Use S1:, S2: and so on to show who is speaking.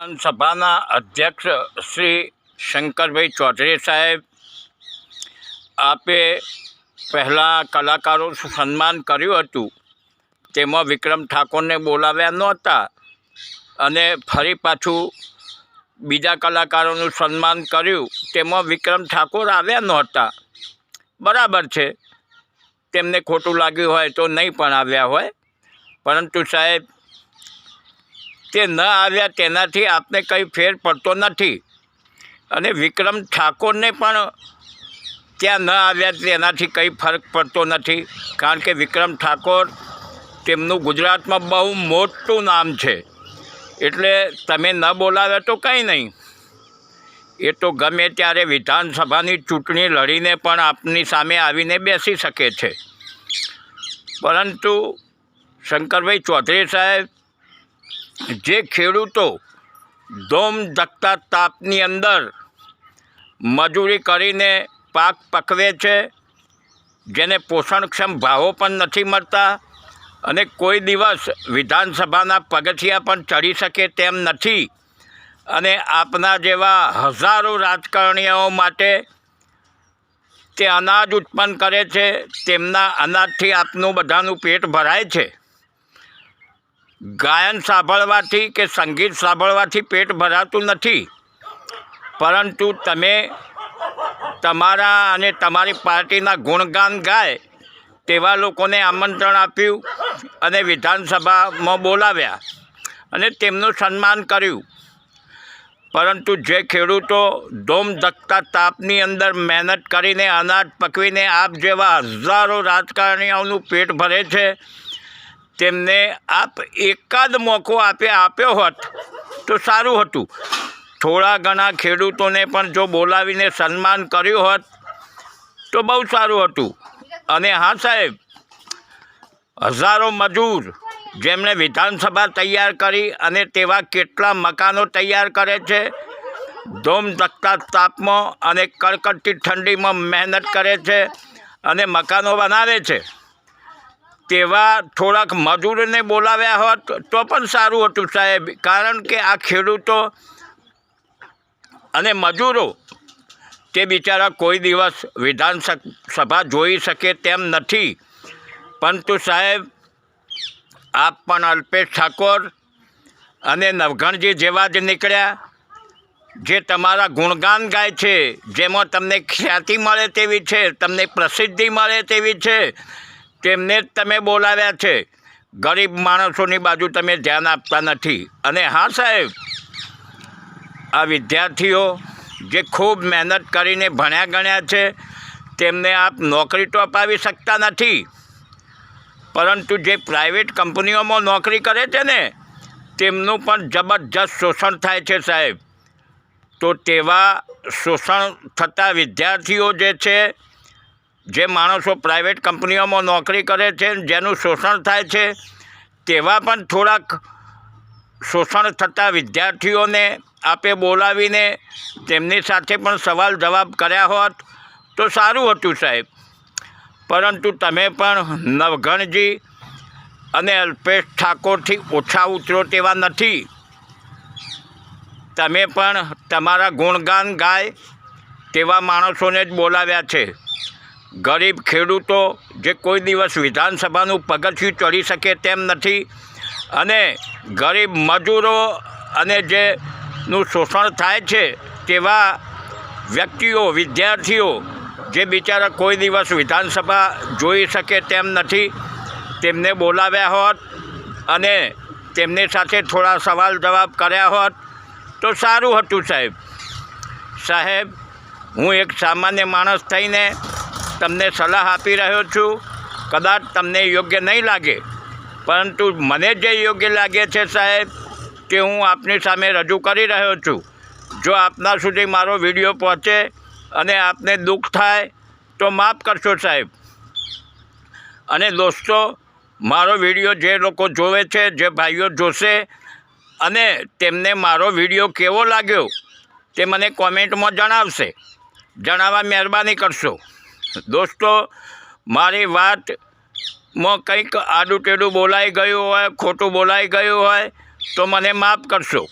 S1: વિધાનસભાના અધ્યક્ષ શ્રી શંકરભાઈ ચૌધરી સાહેબ આપે પહેલાં કલાકારો સન્માન કર્યું હતું. તેમાં વિક્રમ ઠાકોરને બોલાવ્યા નહોતા અને ફરી પાછું બીજા કલાકારોનું સન્માન કર્યું. તેમાં વિક્રમ ઠાકોર આવ્યા નહોતા. બરાબર છે. તેમને ખોટું લાગ્યું હોય તો નહીં પણ આવ્યા હોય. પરંતુ સાહેબ તે ન આવ્યા તેનાથી આપને કંઈ ફેર પડતો નથી. અને વિક્રમ ઠાકોરને પણ ત્યાં ન આવ્યા તેનાથી કંઈ ફરક પડતો નથી. કારણ કે વિક્રમ ઠાકોર તેમનું ગુજરાતમાં બહુ મોટું નામ છે. એટલે તમે ન બોલાવ્યા તો કંઈ નહીં. એ તો ગમે ત્યારે વિધાનસભાની ચૂંટણી લડીને પણ આપની સામે આવીને બેસી શકે છે. પરંતુ શંકરભાઈ ચૌધરી સાહેબ જે ખેડૂતો ધોમ ધકતા તાપની અંદર મજૂરી કરીને પાક પકવે છે, જેને પોષણક્ષમ ભાવો પણ નથી મળતા અને કોઈ દિવસ વિધાનસભાના પગથિયા પણ ચડી શકે તેમ નથી અને આપના જેવા હજારો રાજકારણીઓ માટે તે અનાજ ઉત્પન્ન કરે છે, તેમના અનાજથી આપનું બધાનું પેટ ભરાય છે. ગાયન સાંભળવાથી કે સંગીત સાંભળવાથી પેટ ભરાતું નથી. પરંતુ તમે તમારા અને તમારી પાર્ટીના ગુણગાન ગાય તેવા લોકોને આમંત્રણ આપ્યું અને વિધાનસભામાં બોલાવ્યા અને તેમનું સન્માન કર્યું. પરંતુ જે ખેડૂતો ધોમ ધકતા તાપની અંદર મહેનત કરીને અનાજ પકવીને આપ જેવા હજારો રાજકારણીઓનું પેટ ભરે છે તેમને આપ એકાદ મોકો આપે, આપ્યો હોત તો સારું હતું. થોડા ઘણા ખેડૂતોને પણ જો બોલાવીને સન્માન કર્યું હોત તો બહુ સારું હતું. અને હા સાહેબ, હજારો મજૂર જેમણે વિધાનસભા તૈયાર કરી અને તેવા કેટલા મકાનો તૈયાર કરે છે, ધોમ ધકતા તાપમાં અને કડકડતી ઠંડીમાં મહેનત કરે છે અને મકાનો બનાવે છે. તેવા થોડાક મજૂરને બોલાવ્યા હોત તો પણ સારું હતું સાહેબ. કારણ કે આ ખેડૂતો અને મજૂરો તે બિચારા કોઈ દિવસ વિધાનસભા જોઈ શકે તેમ નથી. પરંતુ સાહેબ, આપ પણ અલ્પેશ ઠાકોર અને નવઘણજી જેવા જ નીકળ્યા, જે તમારા ગુણગાન ગાય છે, જેમાં તમને ખ્યાતિ મળે તેવી છે, તમને પ્રસિદ્ધિ મળે તેવી છે તેમને જ તમે બોલાવ્યા છે. ગરીબ માણસોની બાજુ તમે ધ્યાન આપતા નથી. અને હા, સાહેબ, આ વિદ્યાર્થીઓ જે ખૂબ મહેનત કરીને ભણ્યા ગણ્યા છે, તેમને આપ નોકરી તો અપાવી શકતા નથી. પરંતુ જે પ્રાઇવેટ કંપનીઓમાં નોકરી કરે છે ને, તેમનું પણ જબરજસ્ત શોષણ થાય છે, સાહેબ. તો તેવા શોષણ થતા વિદ્યાર્થીઓ જે છે જે માણસો પ્રાઇવેટ કંપનીઓમાં નોકરી કરે છે જેનું શોષણ થાય છે, તેવા પણ થોડાક શોષણ થતા વિદ્યાર્થીઓને આપે બોલાવીને તેમની સાથે પણ સવાલ જવાબ કર્યા હોત તો સારું હતું સાહેબ. પરંતુ તમે પણ નવઘણજી અને અલ્પેશ ઠાકોરથી ઓછા ઉતરો તેવા નથી. તમે પણ તમારા ગુણગાન ગાય તેવા માણસોને જ બોલાવ્યા છે. ગરીબ ખેડૂતો જે કોઈ દિવસ વિધાનસભાનું પગથિયું ચડી શકે તેમ નથી અને ગરીબ મજૂરો અને જેનું શોષણ થાય છે તેવા વ્યક્તિઓ, વિદ્યાર્થીઓ જે બિચારા કોઈ દિવસ વિધાનસભા જોઈ શકે તેમ નથી, તેમને બોલાવ્યા હોત અને તેમની સાથે થોડા સવાલ જવાબ કર્યા હોત, તો સારું હતું સાહેબ. સાહેબ, હું એક સામાન્ય માણસ થઈને તમને સલાહ આપી રહ્યો છું. કદાચ તમને યોગ્ય નહીં લાગે. પરંતુ મને જે યોગ્ય લાગે છે સાહેબ, તે હું આપની સામે રજૂ કરી રહ્યો છું. જો આપના સુધી મારો વીડિયો પહોંચે અને આપને દુઃખ થાય, તો માફ કરશો સાહેબ. અને દોસ્તો, મારો વીડિયો જે લોકો જોવે છે, જે ભાઈઓ જોશે અને તેમને મારો વીડિયો કેવો લાગ્યો, તે મને કોમેન્ટમાં જણાવશે. જણાવવા મહેરબાની કરશો. દોસ્તો, મારી વાતમાં કંઈક આડું ટેડું બોલાઈ ગયું હોય, ખોટું બોલાઈ ગયું હોય, તો મને માફ કરશો.